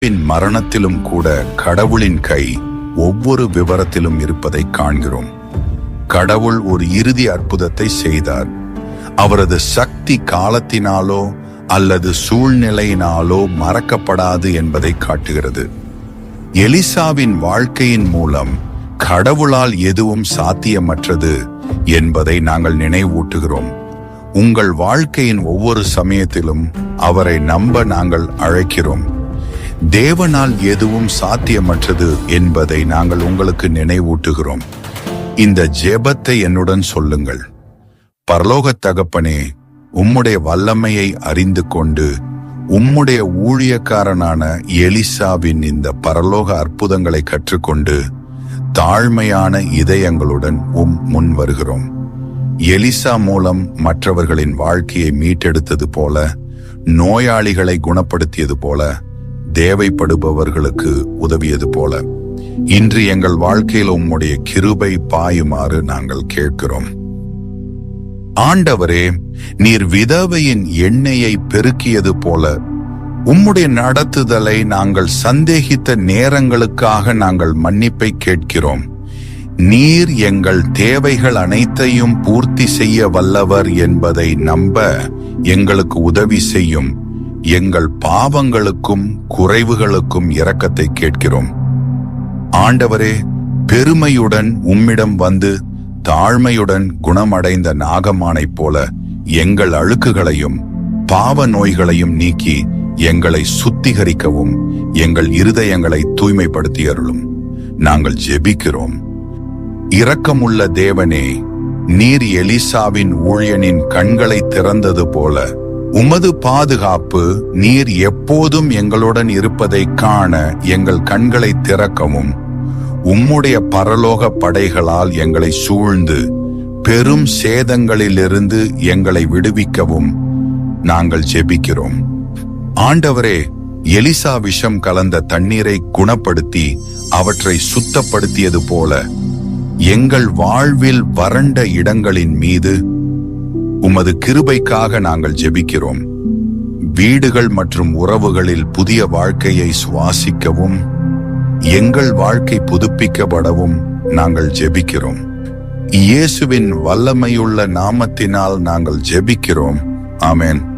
பின் மரணத்திலும் கூட கடவுளின் கை ஒவ்வொரு விவரத்திலும் இருப்பதை காண்கிறோம். கடவுள் ஒரு இறுதி அற்புதத்தை செய்தார். அவரது சக்தி காலத்தினாலோ அல்லது சூழ்நிலையினாலோ மறக்கப்படாது என்பதை காட்டுகிறது. எலிசாவின் வாழ்க்கையின் மூலம் கடவுளால் எதுவும் சாத்தியமற்றது என்பதை நாங்கள் நினைவூட்டுகிறோம். உங்கள் வாழ்க்கையின் ஒவ்வொரு சமயத்திலும் அவரை நம்ப நாங்கள் அழைக்கிறோம். தேவனால் எதுவும் சாத்தியமற்றது என்பதை நாங்கள் உங்களுக்கு நினைவூட்டுகிறோம். இந்த ஜெபத்தை என்னுடன் சொல்லுங்கள். பரலோக தகப்பனே உம்முடைய வல்லமையை அறிந்து கொண்டு உம்முடைய ஊழியக்காரனான எலிசாவின் இந்த பரலோக அற்புதங்களை கற்றுக்கொண்டு தாழ்மையான இதயங்களுடன் உம் முன் வருகிறோம். எலிசா மூலம் மற்றவர்களின் வாழ்க்கையை மீட்டெடுத்தது போல நோயாளிகளை குணப்படுத்தியது போல தேவைப்படுபவர்களுக்கு உதவியது போல. இன்று எங்கள் வாழ்க்கையில் உம்முடைய கிருபை பாயுமாறு நாங்கள் கேட்கிறோம். ஆண்டவரே நீர் விதவையின் எண்ணெயை பெருக்கியது போல உம்முடைய நடத்துதலை நாங்கள் சந்தேகித்த நேரங்களுக்காக நாங்கள் மன்னிப்பை கேட்கிறோம். நீர் எங்கள் தேவைகள் அனைத்தையும் பூர்த்தி செய்ய வல்லவர் என்பதை நம்ப எங்களுக்கு உதவி செய்யும். எங்கள் பாவங்களுக்கும் குறைவுகளுக்கும் இரக்கத்தை கேட்கிறோம். ஆண்டவரே பெருமையுடன் உம்மிடம் வந்து தாழ்மையுடன் குணமடைந்த நாகமானைப் போல எங்கள் அழுக்குகளையும் பாவ நோய்களையும் நீக்கி எங்களை சுத்திகரிக்கவும் எங்கள் இருதயங்களை தூய்மைப்படுத்தி அருளும் நாங்கள் ஜெபிக்கிறோம். இரக்கமுள்ள தேவனே நீர் எலிசாவின் ஊழியனின் கண்களை திறந்தது போல உமது பாதுகாப்பு நீர் எப்போதும் எங்களுடன் இருப்பதை காண எங்கள் கண்களை திறக்கவும். உம்முடைய பரலோக படைகளால் எங்களை சூழ்ந்து பெரும் சேதங்களிலிருந்து எங்களை விடுவிக்கவும். நாங்கள் ஜெபிக்கிறோம். ஆண்டவரே எலிசா விஷம் கலந்த தண்ணீரை குணப்படுத்தி அவற்றை சுத்தப்படுத்தியது போல எங்கள் வாழ்வில் வறண்ட இடங்களின் மீது உமது கிருபைக்காக நாங்கள் ஜெபிக்கிறோம். வீடுகள் மற்றும் உறவுகளில் புதிய வாழ்க்கையை சுவாசிக்கவும் எங்கள் வாழ்க்கை புதுப்பிக்கப்படவும் நாங்கள் ஜெபிக்கிறோம். இயேசுவின் வல்லமையுள்ள நாமத்தினால் நாங்கள் ஜெபிக்கிறோம். ஆமேன்.